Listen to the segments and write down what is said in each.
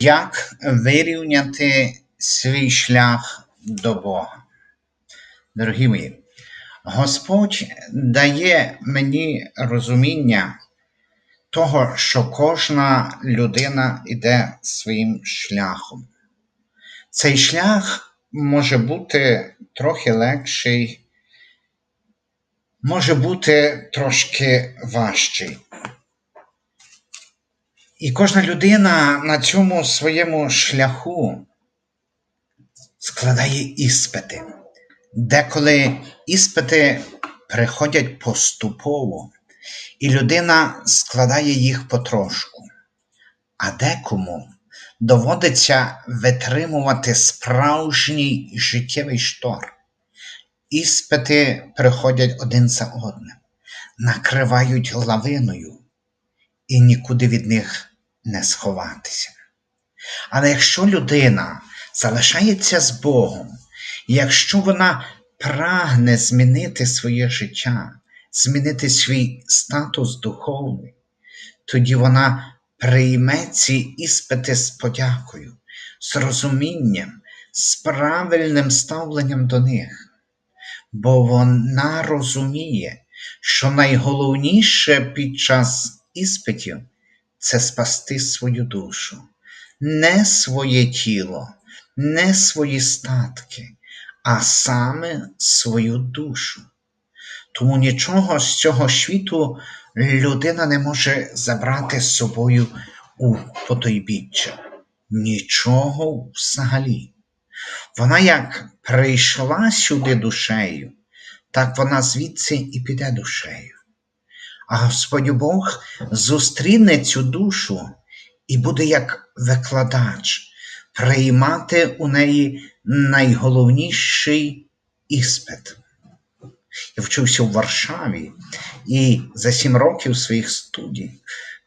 Як вирівняти свій шлях до Бога? Дорогі мої, Господь дає мені розуміння того, що кожна людина йде своїм шляхом. Цей шлях може бути трохи легший, може бути трошки важчий. І кожна людина на цьому своєму шляху складає іспити. Деколи іспити приходять поступово, і людина складає їх потрошку, а декому доводиться витримувати справжній життєвий штор. Іспити приходять один за одним, накривають лавиною, і нікуди від них не сховатися. Але якщо людина залишається з Богом, якщо вона прагне змінити своє життя, змінити свій статус духовний, тоді вона прийме ці іспити з подякою, з розумінням, з правильним ставленням до них, бо вона розуміє, що найголовніше під час іспитів це спасти свою душу, не своє тіло, не свої статки, а саме свою душу. Тому нічого з цього світу людина не може забрати з собою у потойбіччя. Нічого взагалі. Вона як прийшла сюди душею, так вона звідси і піде душею. А Господь Бог зустріне цю душу і буде як викладач приймати у неї найголовніший іспит. Я вчився в Варшаві і за сім років своїх студій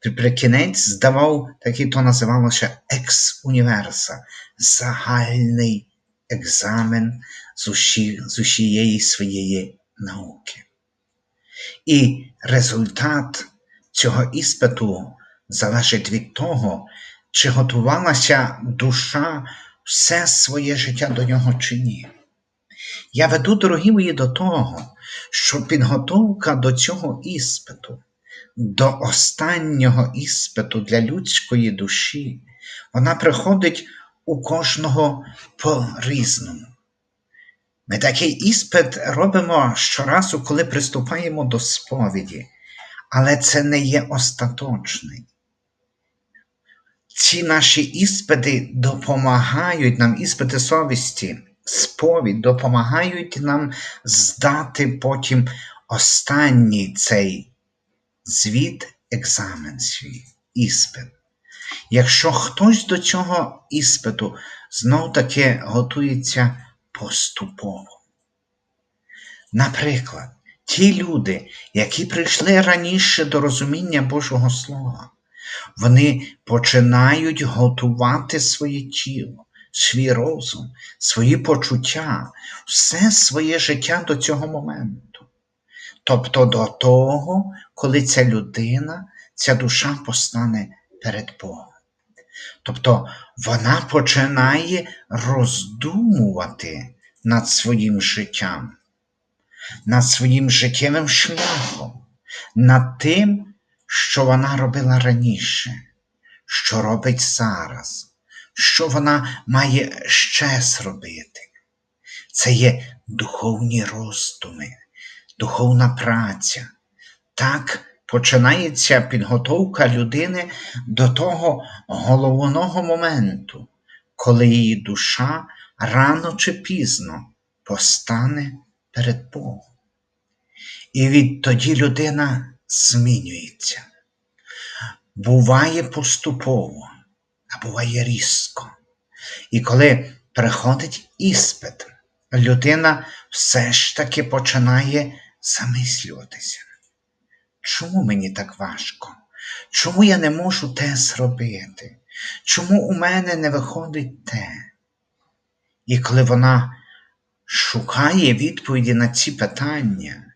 при кінець здавав такий то називалося екс універса загальний екзамен з усієї своєї науки. І результат цього іспиту залежить від того, чи готувалася душа все своє життя до нього чи ні. Я веду, дорогі мої, до того, що підготовка до цього іспиту, до останнього іспиту для людської душі, вона приходить у кожного по різному. Ми такий іспит робимо щоразу, коли приступаємо до сповіді, але це не є остаточний. Ці наші іспити допомагають нам, іспити совісті, сповідь допомагають нам здати потім останній цей звіт, екзамен свій, іспит. Якщо хтось до цього іспиту знов таки готується поступово. Наприклад, ті люди, які прийшли раніше до розуміння Божого Слова, вони починають готувати своє тіло, свій розум, свої почуття, все своє життя до цього моменту. Тобто до того, коли ця людина, ця душа постане перед Богом. Тобто вона починає роздумувати над своїм життям, над своїм життєвим шляхом, над тим, що вона робила раніше, що робить зараз, що вона має ще зробити. Це є духовні роздуми, духовна праця. Так починається підготовка людини до того головного моменту, коли її душа рано чи пізно постане перед Богом. І відтоді людина змінюється. Буває поступово, а буває різко. І коли приходить іспит, людина все ж таки починає замислюватися. Чому мені так важко? Чому я не можу те зробити? Чому у мене не виходить те? І коли вона шукає відповіді на ці питання,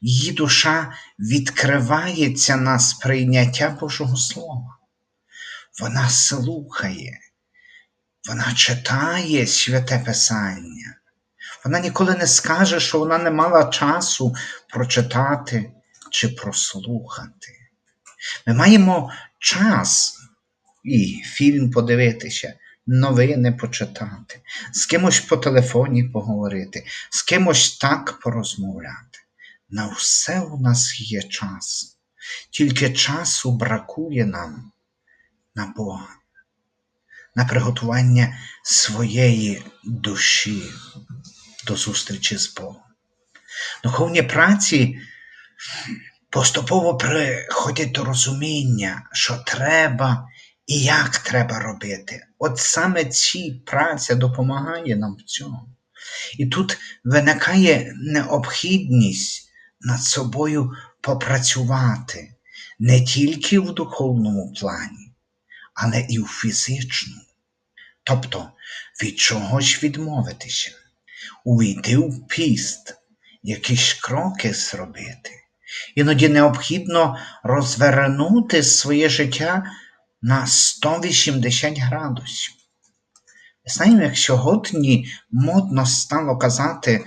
її душа відкривається на сприйняття Божого Слова. вона слухає, вона читає святе Писання. Вона ніколи не скаже, що вона не мала часу прочитати чи прослухати. Ми маємо час і фільм подивитися, новини почитати, з кимось по телефоні поговорити, з кимось так порозмовляти. На все у нас є час, тільки часу бракує нам на Бога, на приготування своєї душі до зустрічі з Богом. Духовні праці поступово приходять до розуміння, що треба і як треба робити. От саме ці праця допомагає нам в цьому. І тут виникає необхідність над собою попрацювати не тільки в духовному плані, але і в фізичному. Тобто від чогось відмовитися, увійти в піст, якісь кроки зробити. Іноді необхідно розвернути своє життя на 180 градусів. Знаємо, як сьогодні модно стало казати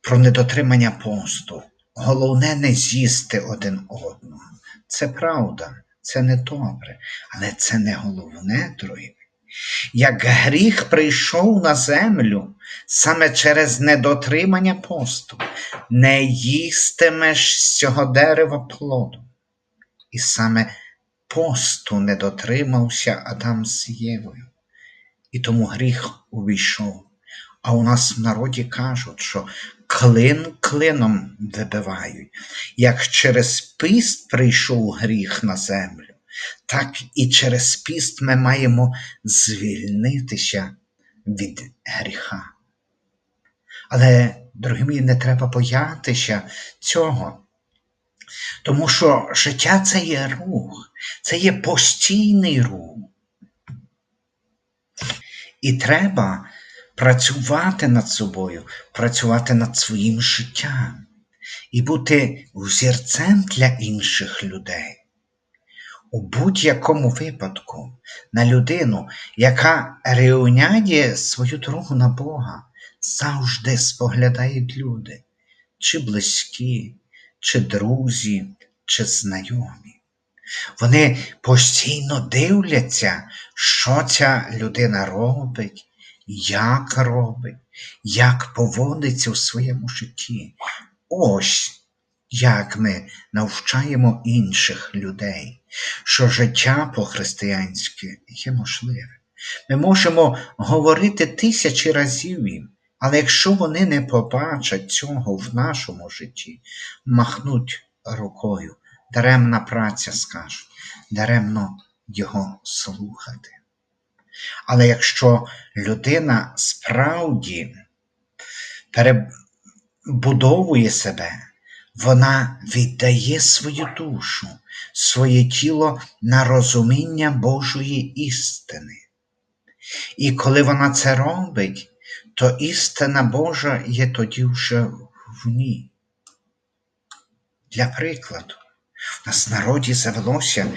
про недотримання посту. Головне не з'їсти один одного. Це правда, це не добре, але це не головне, друзі. Як гріх прийшов на землю саме через недотримання посту, не їстимеш з цього дерева плоду. І саме посту не дотримався Адам з Євою. І тому гріх увійшов. А у нас в народі кажуть, що клин клином вибивають. Як через піст прийшов гріх на землю, так і через піст ми маємо звільнитися від гріха. Але, дорогі мої, не треба боятися цього. Тому що життя це є рух, це є постійний рух. І треба працювати над собою, працювати над своїм життям і бути взірцем для інших людей. У будь-якому випадку на людину, яка рівняє свою дорогу на Бога, завжди споглядають люди, чи близькі, чи друзі, чи знайомі. Вони постійно дивляться, що ця людина робить, як робить, як поводиться у своєму житті. Ось як ми навчаємо інших людей, що життя по-християнськи є можливе. Ми можемо говорити тисячі разів їм, але якщо вони не побачать цього в нашому житті, махнуть рукою, даремна праця скажуть, даремно його слухати. Але якщо людина справді перебудовує себе, вона віддає свою душу, своє тіло на розуміння Божої істини. І коли вона це робить, то істина Божа є тоді вже в ній. Для прикладу, у нас в народі завелося,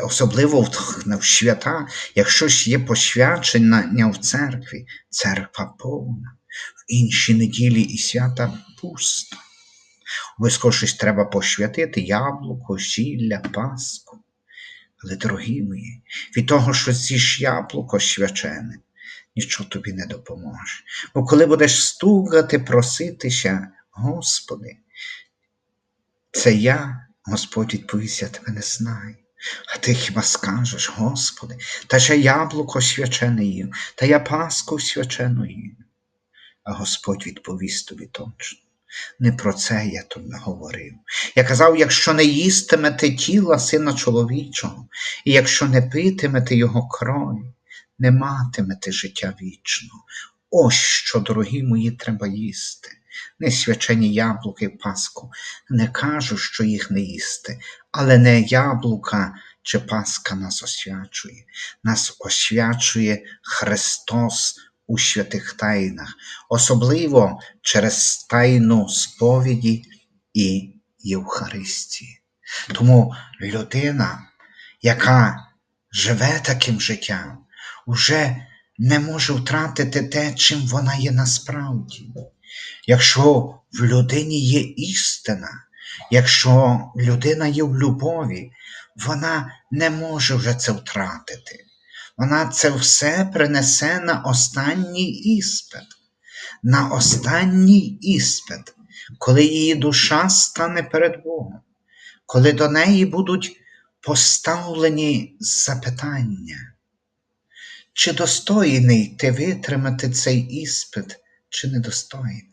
особливо в свята, як щось є посвячення в церкві, церква повна, в інші неділі і свята пуста. Обов'язково щось треба посвятити, яблуко, сілля, паску. Але, дорогі мої, від того, що з'їш яблуко свячене, нічого тобі не допоможе. Бо коли будеш стукати, проситися, Господи, це я, Господь відповість, я тебе не знаю. А ти хіба скажеш, Господи, та ще яблуко свячене їм, та я паску свячену їм. А Господь відповість тобі точно. Не про це я тобі говорив. Я казав, якщо не їстимете тіла сина чоловічого, і якщо не питимете його крові, не матимете життя вічного. Ось що, дорогі мої, треба їсти. Не свячені яблуки в Пасху. Не кажу, що їх не їсти, але не яблука чи Пасха нас освячує. Нас освячує Христос у святих тайнах, особливо через тайну сповіді і Євхаристії. Тому людина, яка живе таким життям, уже не може втратити те, чим вона є насправді. Якщо в людині є істина, якщо людина є в любові, вона не може вже це втратити. Вона це все принесе на останній іспит, на останній іспит, коли її душа стане перед Богом, коли до неї будуть поставлені запитання, чи достойний ти витримати цей іспит, чи недостойний.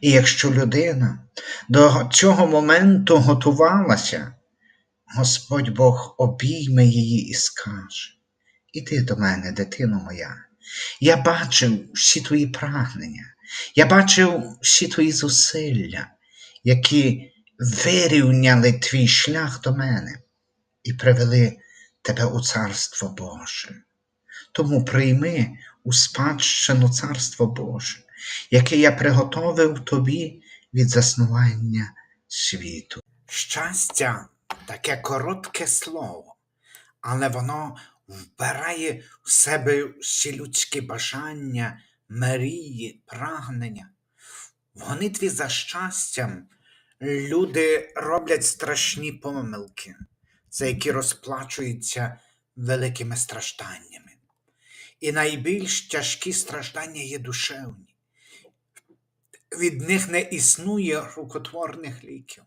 І якщо людина до цього моменту готувалася, Господь Бог обійме її і скаже: Іди до мене, дитино моя, я бачив всі твої прагнення, я бачив всі твої зусилля, які вирівняли твій шлях до мене і привели тебе у Царство Боже. Тому прийми у спадщину Царство Боже, яке я приготовив тобі від заснування світу. Щастя таке коротке слово, але воно вбирає в себе всі людські бажання, мрії, прагнення. В гонитві за щастям люди роблять страшні помилки, за які розплачуються великими стражданнями. І найбільш тяжкі страждання є душевні. Від них не існує рукотворних ліків.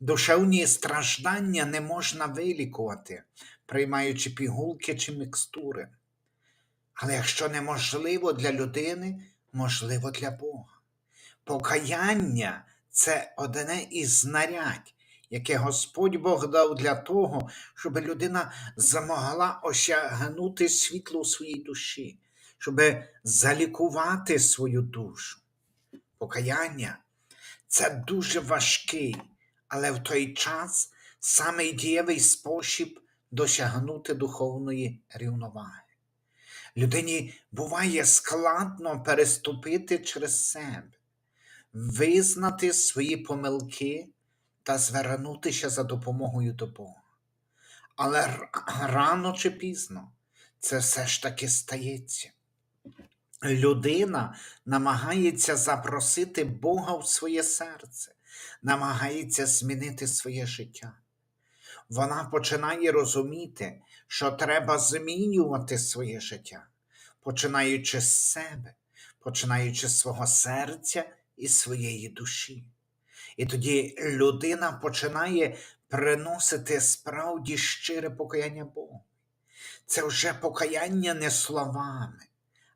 Душевні страждання не можна вилікувати, приймаючи пігулки чи мікстури. Але якщо неможливо для людини, можливо для Бога. Покаяння це одне із знарядь, яке Господь Бог дав для того, щоб людина змогла осягнути світло у своїй душі, щоб залікувати свою душу. Покаяння це дуже важкий, але в той час самий дієвий спосіб досягнути духовної рівноваги. Людині буває складно переступити через себе, визнати свої помилки та звернутися за допомогою до Бога. Але рано чи пізно це все ж таки стається. Людина намагається запросити Бога в своє серце, намагається змінити своє життя. Вона починає розуміти, що треба змінювати своє життя, починаючи з себе, починаючи з свого серця і своєї душі. І тоді людина починає приносити справді щире покаяння Богу. Це вже покаяння не словами,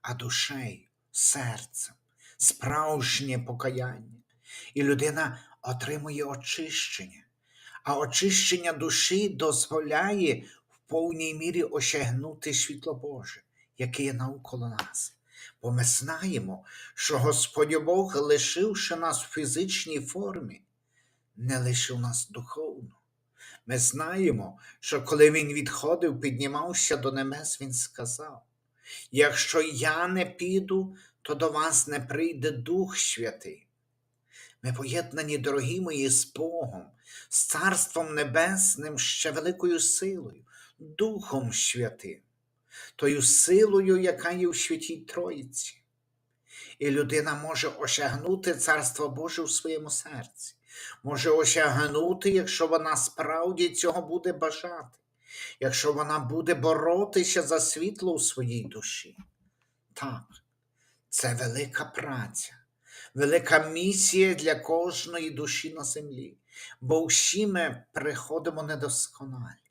а душею, серцем, справжнє покаяння. І людина отримує очищення. А очищення душі дозволяє в повній мірі осягнути світло Боже, яке є навколо нас. Бо ми знаємо, що Господь Бог, лишивши нас в фізичній формі, не лишив нас духовно. Ми знаємо, що коли він відходив, піднімався до небес, він сказав: якщо я не піду, то до вас не прийде Дух Святий. Ми поєднані, дорогі мої, з Богом, з Царством Небесним, ще великою силою, Духом Святим, тою силою, яка є в Святій Троїці. І людина може осягнути Царство Боже у своєму серці, може осягнути, якщо вона справді цього буде бажати, якщо вона буде боротися за світло у своїй душі. Так, це велика праця, велика місія для кожної душі на землі, бо всі ми приходимо недосконалі,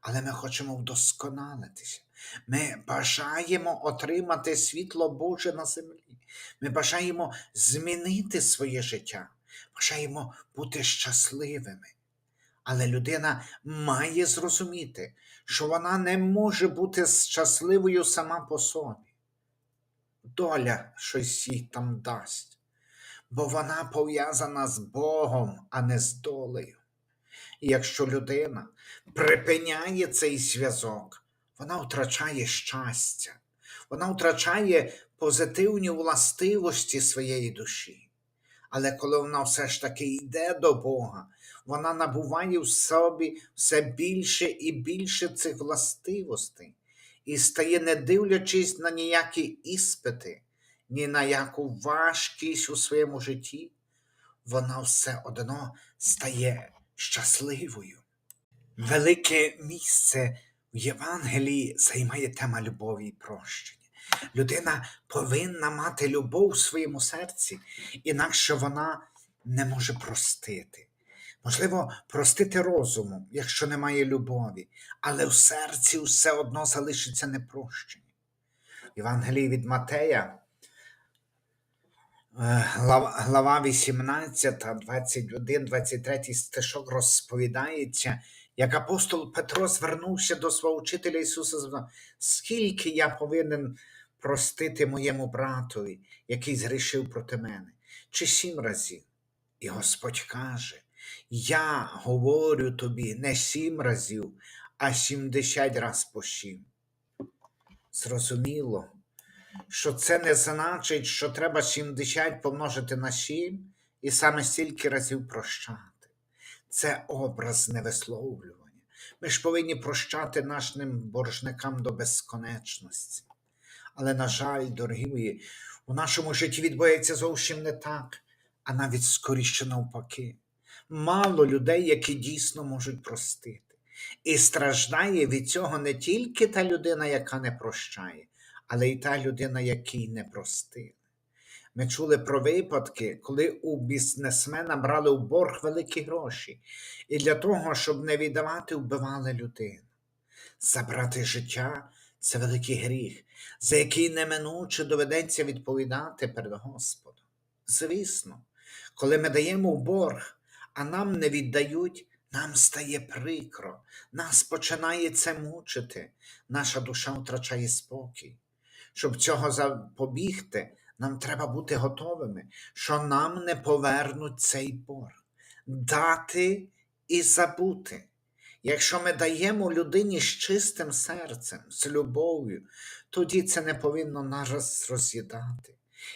але ми хочемо вдосконалитися. Ми бажаємо отримати світло Боже на землі. Ми бажаємо змінити своє життя, бажаємо бути щасливими. Але людина має зрозуміти, що вона не може бути щасливою сама по собі. Доля щось їй там дасть, бо вона пов'язана з Богом, а не з долею. І якщо людина припиняє цей зв'язок, вона втрачає щастя, вона втрачає позитивні властивості своєї душі. Але коли вона все ж таки йде до Бога, вона набуває в собі все більше і більше цих властивостей і стає, не дивлячись на ніякі іспити, ні на яку важкість у своєму житті, вона все одно стає щасливою. Велике місце в Євангелії займає тема любові і прощення. Людина повинна мати любов у своєму серці, інакше вона не може простити. Можливо, простити розумом, якщо немає любові, але в серці все одно залишиться непрощення. Євангелії від Матея, глава глава 18, 21, 23 стишок розповідається, як апостол Петро звернувся до свого вчителя Ісуса скільки я повинен простити моєму братові, який згрішив проти мене, чи сім разів? І Господь каже, я говорю тобі не сім разів, а сімдесят раз по сім. Зрозуміло, що це не значить, що треба 70 помножити на 7 і саме стільки разів прощати. Це образне висловлювання. Ми ж повинні прощати нашим боржникам до безконечності. Але, на жаль, дорогі мої, у нашому житті відбувається зовсім не так, а навіть скоріше навпаки. Мало людей, які дійсно можуть простити. І страждає від цього не тільки та людина, яка не прощає, але й та людина, якій не простили. Ми чули про випадки, коли у бізнесмена брали в борг великі гроші, і для того, щоб не віддавати, вбивали людину. Забрати життя це великий гріх, за який неминуче доведеться відповідати перед Господом. Звісно, коли ми даємо в борг, а нам не віддають, нам стає прикро, нас починає це мучити, наша душа втрачає спокій. Щоб цього запобігти, нам треба бути готовими, що нам не повернуть цей борг, дати і забути. Якщо ми даємо людині з чистим серцем, з любов'ю, тоді це не повинно нас роз'їдати.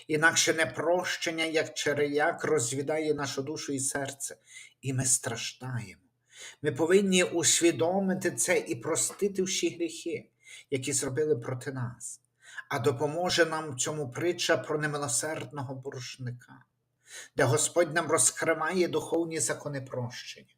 Інакше непрощення, як череяк, розвідає нашу душу і серце, і ми страждаємо. Ми повинні усвідомити це і простити всі гріхи, які зробили проти нас. А допоможе нам в цьому притча про немилосердного боржника, де Господь нам розкриває духовні закони прощення.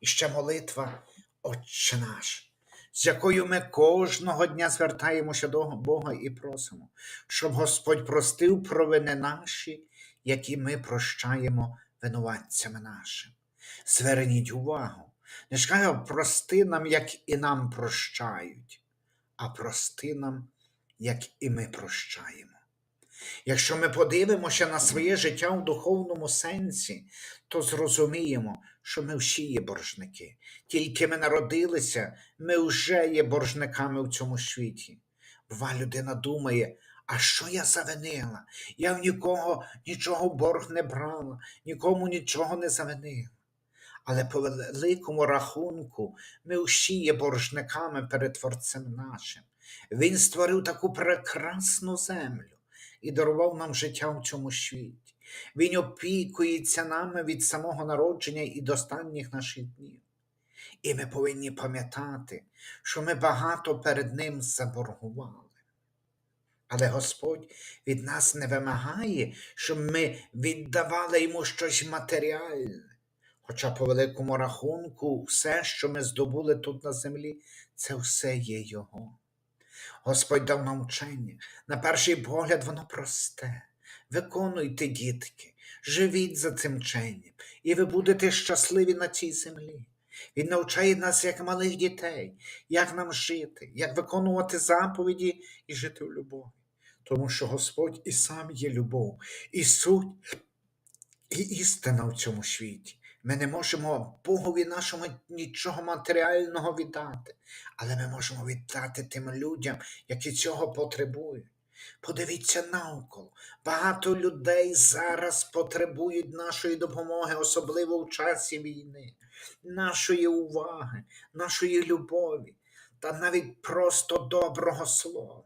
І ще молитва Отче наш, з якою ми кожного дня звертаємося до Бога і просимо, щоб Господь простив провини наші, які ми прощаємо винуватцями нашим. Зверніть увагу, не каже, прости нам, як і нам прощають, а прости нам, як і ми прощаємо. Якщо ми подивимося на своє життя в духовному сенсі, то зрозуміємо, що ми всі є боржники. Тільки ми народилися, ми вже є боржниками в цьому світі. Бува, людина думає, а що я завинила? Я в нікого нічого борг не брала, нікому нічого не завинила. Але по великому рахунку ми всі є боржниками перед Творцем нашим. Він створив таку прекрасну землю і дарував нам життя в цьому світі. Він опікується нами від самого народження і до останніх наших днів. І ми повинні пам'ятати, що ми багато перед Ним заборгували. Але Господь від нас не вимагає, щоб ми віддавали йому щось матеріальне. Хоча, по великому рахунку, все, що ми здобули тут на землі, це все є Його. Господь дав нам вчення. На перший погляд, воно просте. Виконуйте, дітки, живіть за цим вченням, і ви будете щасливі на цій землі. Він навчає нас, як малих дітей, як нам жити, як виконувати заповіді і жити в любові. Тому що Господь і сам є любов, і суть, і істина в цьому світі. Ми не можемо Богові нашому нічого матеріального віддати, але ми можемо віддати тим людям, які цього потребують. Подивіться навколо. Багато людей зараз потребують нашої допомоги, особливо в часі війни, нашої уваги, нашої любові та навіть просто доброго слова.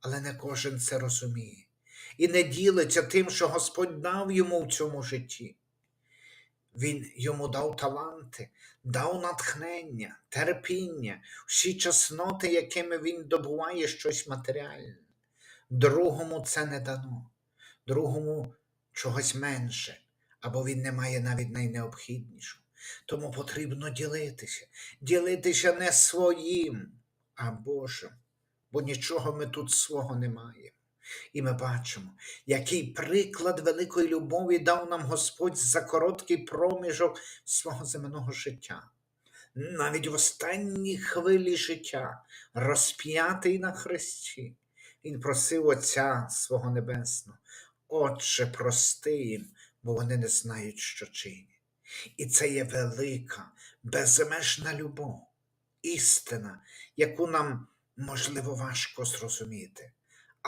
Але не кожен це розуміє. і не ділиться тим, що Господь дав йому в цьому житті. Він йому дав таланти, дав натхнення, терпіння, всі чесноти, якими він добуває щось матеріальне. Другому це не дано, другому чогось менше, або він не має навіть найнеобхіднішого. Тому потрібно ділитися, ділитися не своїм, а Божим, бо нічого ми тут свого не маємо. І ми бачимо, який приклад великої любові дав нам Господь за короткий проміжок свого земного життя. Навіть в останній хвилі життя, розп'ятий на хресті, Він просив Отця свого Небесного, Отче, прости їм, бо вони не знають, що чинять. І це є велика, безмежна любов, істина, яку нам, можливо, важко зрозуміти.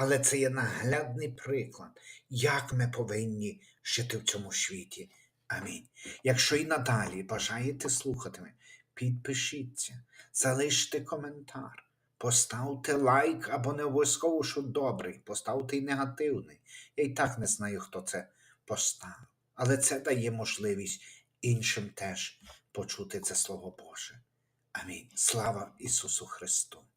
Але це є наглядний приклад, як ми повинні жити в цьому світі. Амінь. Якщо і надалі бажаєте слухати мене, підпишіться, залиште коментар, поставте лайк або не обов'язково, що добрий, поставте й негативний. Я і так не знаю, хто це поставив. Але це дає можливість іншим теж почути це Слово Боже. Амінь. Слава Ісусу Христу!